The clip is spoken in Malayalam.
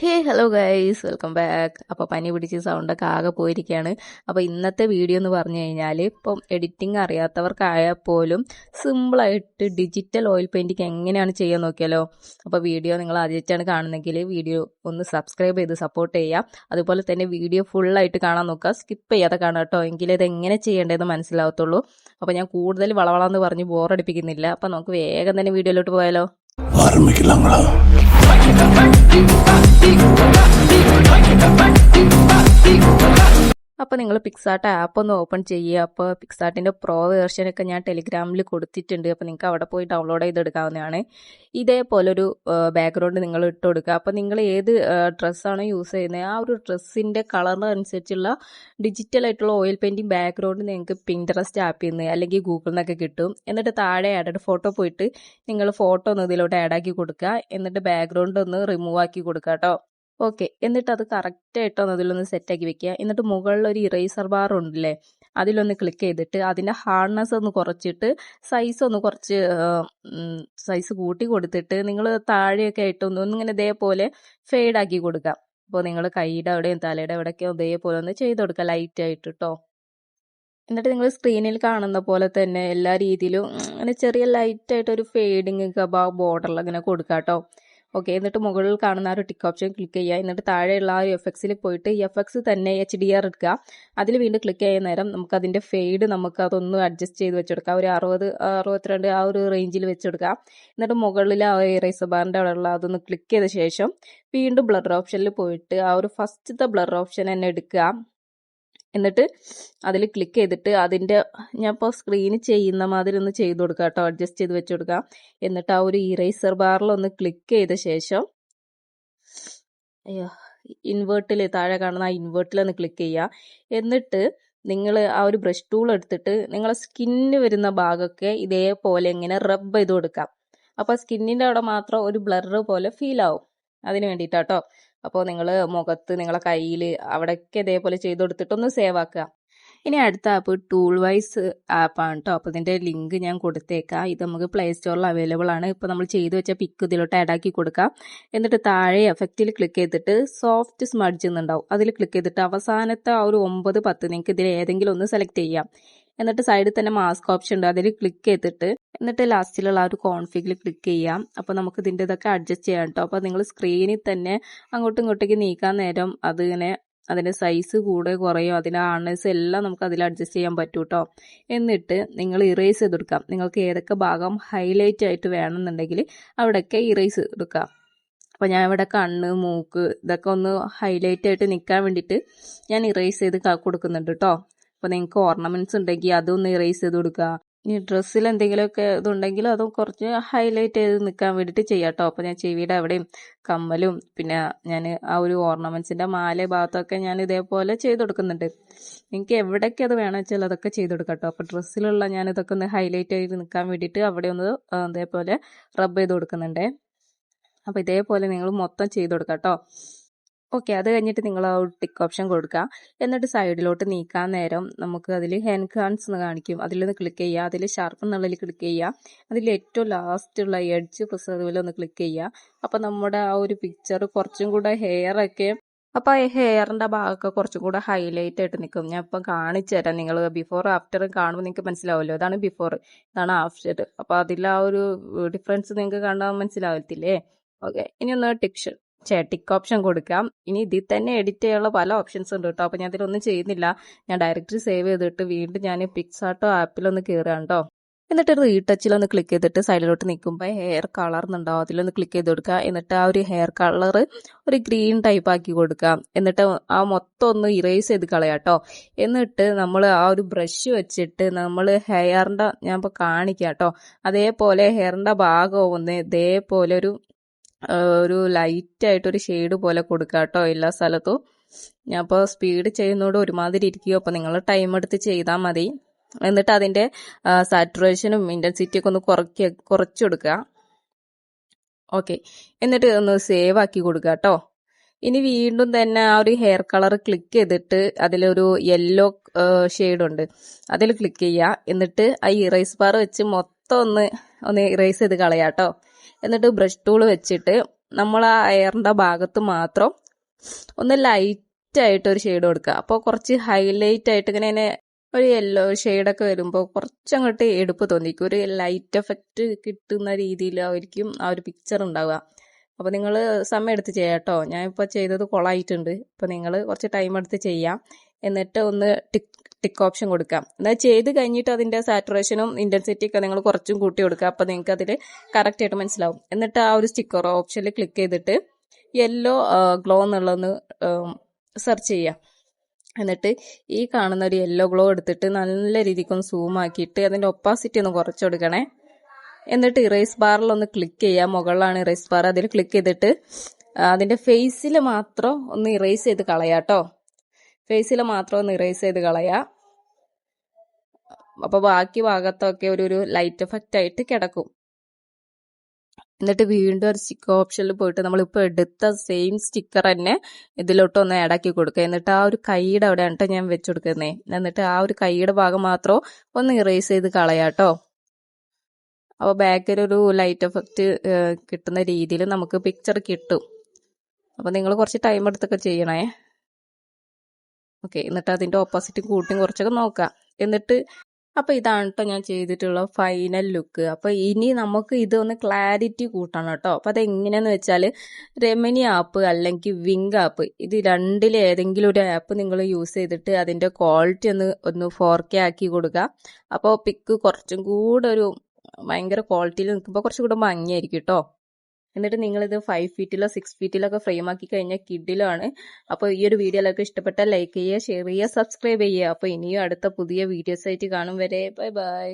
Hey hello guys. Welcome back. അപ്പോൾ പനി പിടിച്ച് സൗണ്ടൊക്കെ ആകെ പോയിരിക്കുകയാണ് അപ്പോൾ ഇന്നത്തെ വീഡിയോ എന്ന് പറഞ്ഞു കഴിഞ്ഞാൽ ഇപ്പം എഡിറ്റിംഗ് അറിയാത്തവർക്കായാൽ പോലും സിമ്പിളായിട്ട് ഡിജിറ്റൽ ഓയിൽ പെയിന്റിങ് എങ്ങനെയാണ് ചെയ്യാൻ നോക്കിയാലോ? അപ്പോൾ വീഡിയോ നിങ്ങൾ ആദ്യമായിട്ടാണ് കാണുന്നെങ്കിൽ വീഡിയോ ഒന്ന് സബ്സ്ക്രൈബ് ചെയ്ത് സപ്പോർട്ട് ചെയ്യുക അതുപോലെ തന്നെ വീഡിയോ ഫുള്ളായിട്ട് കാണാൻ നോക്കുക. സ്കിപ്പ് ചെയ്യാതെ കാണാം കേട്ടോ. എങ്കിലേ ഇത് എങ്ങനെ ചെയ്യേണ്ടതെന്ന് മനസ്സിലാവത്തുള്ളൂ. അപ്പോൾ ഞാൻ കൂടുതൽ വളവളാന്ന് പറഞ്ഞ് ബോറടിപ്പിക്കുന്നില്ല അപ്പോൾ നമുക്ക് വേഗം തന്നെ വീഡിയോയിലോട്ട് പോയാലോ. ஆரம்பிக்கலாங்களா Thank you. അപ്പോൾ നിങ്ങൾ പിക്സാർട്ട് ആപ്പ് ഒന്ന് ഓപ്പൺ ചെയ്യുക അപ്പോൾ പിക്സാർട്ടിന്റെ പ്രോ വേർഷനൊക്കെ ഞാൻ ടെലിഗ്രാമിൽ കൊടുത്തിട്ടുണ്ട്. അപ്പോൾ നിങ്ങൾക്ക് അവിടെ പോയി ഡൗൺലോഡ് ചെയ്തെടുക്കാവുന്നതാണ്. ഇതേപോലെ ഒരു ബാക്ക്ഗ്രൗണ്ട് നിങ്ങൾ ഇട്ട് കൊടുക്കുക അപ്പോൾ നിങ്ങൾ ഏത് ഡ്രസ്സാണോ യൂസ് ചെയ്യുന്നത് ആ ഒരു ഡ്രസ്സിന്റെ കളറിനനുസരിച്ചുള്ള ഡിജിറ്റൽ ആയിട്ടുള്ള ഓയിൽ പെയിന്റിങ് ബാക്ക്ഗ്രൗണ്ട് നിങ്ങൾക്ക് പിൻട്രസ്റ്റ് ആപ്പിൽ നിന്ന് അല്ലെങ്കിൽ ഗൂഗിളിൽ നിന്നൊക്കെ കിട്ടും. എന്നിട്ട് താഴെ ആഡഡ് ഫോട്ടോ പോയിട്ട് നിങ്ങൾ ഫോട്ടോ ഒന്ന് ഇതിലോട്ട് ആഡ് ആക്കി കൊടുക്കുക. എന്നിട്ട് ബാക്ക്ഗ്രൗണ്ട് ഒന്ന് റിമൂവ് ആക്കി കൊടുക്കുക കേട്ടോ ഓക്കെ. എന്നിട്ട് അത് കറക്റ്റായിട്ട് ഒന്ന് അതിലൊന്ന് സെറ്റാക്കി വെക്കുക. എന്നിട്ട് മുകളിൽ ഒരു ഇറേസർ ബാർ ഉണ്ടല്ലേ അതിലൊന്ന് ക്ലിക്ക് ചെയ്തിട്ട് അതിന്റെ ഹാർഡ്നെസ് ഒന്ന് കുറച്ചിട്ട് സൈസ് ഒന്ന് കുറച്ച് സൈസ് കൂട്ടി കൊടുത്തിട്ട് നിങ്ങൾ താഴെയൊക്കെ ആയിട്ട് ഒന്ന് ഒന്നിങ്ങനെ ഇതേപോലെ ഫെയ്ഡ് ആക്കി കൊടുക്കുക. അപ്പോൾ നിങ്ങൾ കൈയുടെ അവിടെയും തലയുടെ അവിടെയൊക്കെ ഇതേപോലെ ഒന്ന് ചെയ്ത് കൊടുക്കുക. ലൈറ്റ് ആയിട്ട് കേട്ടോ എന്നിട്ട് നിങ്ങൾ സ്ക്രീനിൽ കാണുന്ന പോലെ തന്നെ എല്ലാ രീതിയിലും അങ്ങനെ ചെറിയ ലൈറ്റ് ആയിട്ട് ഒരു ഫെയ്ഡിങ് ഒക്കെ ബോർഡറിൽ അങ്ങനെ കൊടുക്കാം കേട്ടോ ഓക്കെ എന്നിട്ട് മുകളിൽ കാണുന്ന ആ ഒരു ടിക്ക് ഓപ്ഷൻ ക്ലിക്ക് ചെയ്യുക. എന്നിട്ട് താഴെയുള്ള ആ ഒരു എഫ് എക്സിൽ പോയിട്ട് എഫ് എക്സ് തന്നെ എച്ച് ഡി ആർ എടുക്കുക. അതിൽ വീണ്ടും ക്ലിക്ക് ചെയ്യുന്ന നേരം നമുക്ക് അതിന്റെ ഫെയ്ഡ് നമുക്ക് അതൊന്ന് അഡ്ജസ്റ്റ് ചെയ്ത് വെച്ചെടുക്കാം. ഒരു അറുപത് അറുപത്തിരണ്ട് ആ ഒരു റേഞ്ചിൽ വെച്ചെടുക്കുക എന്നിട്ട് മുകളിൽ ആ ഇറേസർ ബാറിന്റെ ഉള്ള അതൊന്ന് ക്ലിക്ക് ചെയ്ത ശേഷം വീണ്ടും ബ്ലർ ഓപ്ഷനിൽ പോയിട്ട് ആ ഒരു ഫസ്റ്റത്തെ ബ്ലർ ഓപ്ഷൻ തന്നെ എടുക്കുക. എന്നിട്ട് അതിൽ ക്ലിക്ക് ചെയ്തിട്ട് അതിന്റെ ഞാൻ ഇപ്പോൾ സ്ക്രീൻ ചെയ്യുന്ന മാതിരി ഒന്ന് ചെയ്ത് കൊടുക്കുക കേട്ടോ. അഡ്ജസ്റ്റ് ചെയ്ത് വെച്ച് കൊടുക്കുക എന്നിട്ട് ആ ഒരു ഇറേസർ ബാറിൽ ഒന്ന് ക്ലിക്ക് ചെയ്ത ശേഷം അയ്യോ ഇൻവേർട്ടിൽ താഴെ കാണുന്ന ആ ഇൻവേർട്ടിൽ ഒന്ന് ക്ലിക്ക് ചെയ്യുക എന്നിട്ട് നിങ്ങൾ ആ ഒരു ബ്രഷ് ടൂൾ എടുത്തിട്ട് നിങ്ങളെ സ്കിന്നിന് വരുന്ന ഭാഗമൊക്കെ ഇതേപോലെ ഇങ്ങനെ റബ്ബ് ചെയ്ത് കൊടുക്കാം. അപ്പോൾ സ്കിന്നിന്റെ അവിടെ മാത്രം ഒരു ബ്ലർ പോലെ ഫീൽ ആവും. അതിന് വേണ്ടിയിട്ടാട്ടോ അപ്പോൾ നിങ്ങൾ മുഖത്ത് നിങ്ങളെ കയ്യിൽ അവിടെയൊക്കെ ഇതേപോലെ ചെയ്ത് കൊടുത്തിട്ടൊന്ന് സേവ് ആക്കുക. ഇനി അടുത്ത ആപ്പ് ടൂൾ വൈസ് ആപ്പാണ് കേട്ടോ അപ്പോൾ ഇതിന്റെ ലിങ്ക് ഞാൻ കൊടുത്തേക്കാം. ഇത് നമുക്ക് പ്ലേ സ്റ്റോറിൽ അവൈലബിൾ ആണ്. ഇപ്പോൾ നമ്മൾ ചെയ്തു വെച്ച പിക്ക് ഇതിലോട്ട് ആഡ് ആക്കി കൊടുക്കാം. എന്നിട്ട് താഴെ എഫക്റ്റിൽ ക്ലിക്ക് ചെയ്തിട്ട് സോഫ്റ്റ് സ്മഡ്ജ് എന്നുണ്ടാവും. അതിൽ ക്ലിക്ക് ചെയ്തിട്ട് അവസാനത്തെ ആ ഒരു ഒമ്പത് പത്ത് നിങ്ങൾക്ക് ഇതിൽ ഏതെങ്കിലും ഒന്ന് സെലക്ട് ചെയ്യാം. എന്നിട്ട് സൈഡിൽ തന്നെ മാസ്ക് ഓപ്ഷൻ ഉണ്ട്. അതിൽ ക്ലിക്ക് ചെയ്തിട്ട് എന്നിട്ട് ലാസ്റ്റിലുള്ള ആ ഒരു കോൺഫിഗിൽ ക്ലിക്ക് ചെയ്യാം. അപ്പോൾ നമുക്ക് ഇതിന്റെ ഇതൊക്കെ അഡ്ജസ്റ്റ് ചെയ്യാം കേട്ടോ അപ്പോൾ നിങ്ങൾ സ്ക്രീനിൽ തന്നെ അങ്ങോട്ടും ഇങ്ങോട്ടേക്ക് നീക്കാൻ നേരം അതിങ്ങനെ അതിന്റെ സൈസ് കൂടെ കുറയും. അതിന്റെ ആണേഴ്സ് എല്ലാം നമുക്ക് അതിൽ അഡ്ജസ്റ്റ് ചെയ്യാൻ പറ്റും കേട്ടോ എന്നിട്ട് നിങ്ങൾ ഇറേസ് ചെയ്തെടുക്കാം നിങ്ങൾക്ക് ഏതൊക്കെ ഭാഗം ഹൈലൈറ്റ് ആയിട്ട് വേണമെന്നുണ്ടെങ്കിൽ അവിടെയൊക്കെ ഇറേസ് എടുക്കാം അപ്പോൾ ഞാൻ ഇവിടെ കണ്ണ് മൂക്ക് ഇതൊക്കെ ഒന്ന് ഹൈലൈറ്റ് ആയിട്ട് നിൽക്കാൻ വേണ്ടിയിട്ട് ഞാൻ ഇറേസ് ചെയ്ത് കൊടുക്കുന്നുണ്ട് കേട്ടോ അപ്പോൾ നിങ്ങൾക്ക് ഓർണമെന്റ്സ് ഉണ്ടെങ്കിൽ അതൊന്ന് ഇറേസ് ചെയ്ത് കൊടുക്കുക ഇനി ഡ്രസ്സിൽ എന്തെങ്കിലുമൊക്കെ ഇതുണ്ടെങ്കിൽ അത് കുറച്ച് ഹൈലൈറ്റ് ചെയ്ത് നിൽക്കാൻ വേണ്ടിയിട്ട് ചെയ്യാം കേട്ടോ അപ്പോൾ ഞാൻ ചെവിയുടെ അവിടെയും കമ്മലും പിന്നെ ഞാൻ ആ ഒരു ഓർണമെന്റ്സിന്റെ മാല ഭാഗത്തൊക്കെ ഞാൻ ഇതേപോലെ ചെയ്ത് കൊടുക്കുന്നുണ്ട്. എനിക്ക് എവിടേക്ക് അത് വേണം വെച്ചാൽ അതൊക്കെ ചെയ്ത് കൊടുക്കാം കേട്ടോ അപ്പോൾ ഡ്രസ്സിലുള്ള ഞാൻ ഇതൊക്കെ ഒന്ന് ഹൈലൈറ്റ് ചെയ്ത് നിൽക്കാൻ വേണ്ടിയിട്ട് അവിടെ ഒന്ന് അതേപോലെ റബ്ബ് ചെയ്ത് കൊടുക്കുന്നുണ്ട്. അപ്പോൾ ഇതേപോലെ നിങ്ങൾ മൊത്തം ചെയ്ത് കൊടുക്കാം കേട്ടോ ഓക്കെ അത് കഴിഞ്ഞിട്ട് നിങ്ങൾ ആ ടിക്ക് ഓപ്ഷൻ കൊടുക്കുക. എന്നിട്ട് സൈഡിലോട്ട് നീക്കാൻ നേരം നമുക്ക് അതിൽ ഹാൻഡ് കാൺസ് എന്ന് കാണിക്കും. അതിലൊന്ന് ക്ലിക്ക് ചെയ്യുക. അതിൽ ഷാർപ്പ് എന്നുള്ളതിൽ ക്ലിക്ക് ചെയ്യുക. അതിൽ ഏറ്റവും ലാസ്റ്റുള്ള എഡ്ജ് പ്രിസർവിൽ ഒന്ന് ക്ലിക്ക് ചെയ്യുക. അപ്പോൾ നമ്മുടെ ആ ഒരു പിക്ചർ കുറച്ചും കൂടെ ഹെയർ ഒക്കെ അപ്പോൾ ആ ഹെയറിന്റെ ഭാഗമൊക്കെ കുറച്ചും കൂടെ ഹൈലൈറ്റ് ആയിട്ട് നിൽക്കും. ഞാൻ ഇപ്പം കാണിച്ചു തരാം. നിങ്ങൾ ബിഫോർ ആഫ്റ്റർ കാണുമ്പോൾ നിങ്ങൾക്ക് മനസ്സിലാവുമല്ലോ. ഇതാണ് ബിഫോർ ഇതാണ് ആഫ്റ്റർ അപ്പോൾ അതിൽ ആ ഒരു ഡിഫറൻസ് നിങ്ങൾക്ക് കാണാൻ മനസ്സിലാവത്തില്ലേ? ഓക്കെ ഇനി ഒന്ന് ടിക്ഷൻ ടിക്ക് ഓപ്ഷൻ കൊടുക്കാം. ഇനി ഇതിൽ തന്നെ എഡിറ്റ് ചെയ്യാനുള്ള പല ഓപ്ഷൻസ് ഉണ്ട് കേട്ടോ അപ്പോൾ ഞാൻ ഇതിലൊന്നും ചെയ്യുന്നില്ല. ഞാൻ ഡയറക്റ്റ് സേവ് ചെയ്തിട്ട് വീണ്ടും ഞാൻ പിക്സാർട്ടോ ആപ്പിലൊന്ന് കയറുകയാണ് കേട്ടോ എന്നിട്ട് റീടച്ചിലൊന്ന് ക്ലിക്ക് ചെയ്തിട്ട് സൈഡിലോട്ട് നിൽക്കുമ്പോൾ ഹെയർ കളർ എന്നുണ്ടാവും. അതിലൊന്ന് ക്ലിക്ക് ചെയ്ത് കൊടുക്കുക. എന്നിട്ട് ആ ഒരു ഹെയർ കളർ ഒരു ഗ്രീൻ ടൈപ്പ് ആക്കി കൊടുക്കാം എന്നിട്ട് ആ മൊത്തം ഒന്ന് ഇറേസ് ചെയ്ത് കളയാട്ടോ എന്നിട്ട് നമ്മൾ ആ ഒരു ബ്രഷ് വെച്ചിട്ട് നമ്മൾ ഹെയറിന്റെ ഞാൻ ഇപ്പോൾ കാണിക്കാം കേട്ടോ അതേപോലെ ഹെയറിന്റെ ഭാഗം ഒന്ന് ഇതേപോലെ ഒരു ഒരു ലൈറ്റ് ആയിട്ട് ഒരു ഷെയ്ഡ് പോലെ കൊടുക്കുക കേട്ടോ എല്ലാ സ്ഥലത്തും. ഞാൻ ഇപ്പോൾ സ്പീഡ് ചെയ്യുന്നതോട് ഒരുമാതിരി ഇരിക്കും അപ്പോൾ നിങ്ങൾ ടൈം എടുത്ത് ചെയ്താൽ മതി. എന്നിട്ട് അതിന്റെ സാറ്റുറേഷനും ഇന്റൻസിറ്റി ഒക്കെ ഒന്ന് കുറയ്ക്ക കുറച്ച് കൊടുക്കുക. ഓക്കെ എന്നിട്ട് ഒന്ന് സേവ് ആക്കി കൊടുക്കുക കേട്ടോ ഇനി വീണ്ടും തന്നെ ആ ഒരു ഹെയർ കളർ ക്ലിക്ക് ചെയ്തിട്ട് അതിലൊരു യെല്ലോ ഉണ്ട്. അതിൽ ക്ലിക്ക് ചെയ്യുക. എന്നിട്ട് ആ ഇറേസ് ബാർ വെച്ച് മൊത്തം ഒന്ന് ഒന്ന് ഇറേസ് ചെയ്ത് കളയാം കേട്ടോ എന്നിട്ട് ബ്രഷ് ടൂൾ വെച്ചിട്ട് നമ്മൾ ആ എയറിന്റെ ഭാഗത്ത് മാത്രം ഒന്ന് ലൈറ്റ് ആയിട്ട് ഒരു ഷെയ്ഡ് കൊടുക്കുക. അപ്പോൾ കുറച്ച് ഹൈലൈറ്റ് ആയിട്ട് ഇങ്ങനെ ഇങ്ങനെ ഒരു യെല്ലോ ഷെയ്ഡൊക്കെ വരുമ്പോൾ കുറച്ചങ്ങോട്ട് എടുപ്പ് തോന്നിക്കും. ഒരു ലൈറ്റ് എഫക്റ്റ് കിട്ടുന്ന രീതിയിലായിരിക്കും ആ ഒരു പിക്ചർ ഉണ്ടാവുക. അപ്പോൾ നിങ്ങൾ സമയം എടുത്ത് ചെയ്യാം കേട്ടോ. ഞാൻ ഇപ്പോൾ ചെയ്തത് കൊളായിട്ടുണ്ട്. അപ്പോൾ നിങ്ങൾ കുറച്ച് ടൈം എടുത്ത് ചെയ്യാം. എന്നിട്ട് ഒന്ന് ടിക്ക് ടിക്ക് ഓപ്ഷൻ കൊടുക്കാം. എന്നാൽ ചെയ്ത് കഴിഞ്ഞിട്ട് അതിന്റെ സാറ്റുറേഷനും ഇന്റൻസിറ്റി ഒക്കെ നിങ്ങൾ കുറച്ചും കൂട്ടി കൊടുക്കുക. അപ്പോൾ നിങ്ങൾക്ക് അതിൽ കറക്റ്റ് ആയിട്ട് മനസ്സിലാവും. എന്നിട്ട് ആ ഒരു സ്റ്റിക്കർ ഓപ്ഷനിൽ ക്ലിക്ക് ചെയ്തിട്ട് യെല്ലോ ഗ്ലോ എന്നുള്ളതൊന്ന് സെർച്ച് ചെയ്യുക. എന്നിട്ട് ഈ കാണുന്ന ഒരു യെല്ലോ ഗ്ലോ എടുത്തിട്ട് നല്ല രീതിക്കൊന്ന് സൂം ആക്കിയിട്ട് അതിന്റെ ഒപ്പാസിറ്റി ഒന്ന് കുറച്ച് കൊടുക്കണേ. എന്നിട്ട് ഇറേസ് ബാറിൽ ഒന്ന് ക്ലിക്ക് ചെയ്യുക. മുകളിലാണ് ഇറേസ് ബാർ അതിൽ ക്ലിക്ക് ചെയ്തിട്ട് അതിന്റെ ഫേസിൽ മാത്രം ഒന്ന് ഇറേസ് ചെയ്ത് കളയാട്ടോ. ഫേസിൽ മാത്രം ഒന്ന് ഇറേസ് ചെയ്ത് കളയാം. അപ്പോൾ ബാക്കി ഭാഗത്തൊക്കെ ഒരു ഒരു ലൈറ്റ് എഫക്റ്റ് ആയിട്ട് കിടക്കും. എന്നിട്ട് വീണ്ടും ഒരു സ്റ്റിക്ക് ഓപ്ഷനിൽ പോയിട്ട് നമ്മളിപ്പോൾ എടുത്ത സെയിം സ്റ്റിക്കർ തന്നെ ഇതിലോട്ട് ഒന്ന് ആക്കി കൊടുക്കുക. എന്നിട്ട് ആ ഒരു കൈയുടെ അവിടെ കേട്ടോ ഞാൻ വെച്ച് കൊടുക്കുന്നേ. എന്നിട്ട് ആ ഒരു കൈയുടെ ഭാഗം മാത്രം ഒന്ന് ഇറേസ് ചെയ്ത് കളയാട്ടോ അപ്പോൾ ബാക്കിൽ ഒരു ലൈറ്റ് എഫക്റ്റ് കിട്ടുന്ന രീതിയിൽ നമുക്ക് പിക്ചർ കിട്ടും. അപ്പോൾ നിങ്ങൾ കുറച്ച് ടൈം എടുത്തൊക്കെ ചെയ്യണേ. ഓക്കെ എന്നിട്ട് അതിന്റെ ഓപ്പോസിറ്റും കൂട്ടിയും കുറച്ചൊക്കെ നോക്കാം. എന്നിട്ട് അപ്പോൾ ഇതാണ് കേട്ടോ ഞാൻ ചെയ്തിട്ടുള്ള ഫൈനൽ ലുക്ക് അപ്പോൾ ഇനി നമുക്ക് ഇതൊന്ന് ക്ലാരിറ്റി കൂട്ടണം കേട്ടോ അപ്പോൾ അതെങ്ങനെയാന്ന് വെച്ചാൽ റെമനി ആപ്പ് അല്ലെങ്കിൽ വിങ് ആപ്പ് ഇത് രണ്ടിൽ ഏതെങ്കിലും ഒരു ആപ്പ് നിങ്ങൾ യൂസ് ചെയ്തിട്ട് അതിന്റെ ക്വാളിറ്റി ഒന്ന് ഒന്ന് ഫോർ കെ ആക്കി കൊടുക്കുക അപ്പോൾ പിക്ക് കുറച്ചും കൂടെ ഒരു ഭയങ്കര ക്വാളിറ്റിയിൽ നിൽക്കുമ്പോൾ കുറച്ചും കൂടെ ഭംഗിയായിരിക്കും കേട്ടോ എന്നിട്ട് ഇത് ഫൈവ് ഫീറ്റിലോ സിക്സ് ഫീറ്റിലോ ഒക്കെ ഫ്രെയിം ആക്കി കഴിഞ്ഞാൽ കിഡിലാണ് അപ്പോൾ ഈ ഒരു വീഡിയോ വീഡിയോയിലൊക്കെ ഇഷ്ടപ്പെട്ട ലൈക്ക് ചെയ്യുക ഷെയർ ചെയ്യുക സബ്സ്ക്രൈബ് ചെയ്യുക. അപ്പോൾ ഇനിയും അടുത്ത പുതിയ വീഡിയോസ് ആയിട്ട് കാണും വരെ. Bye bye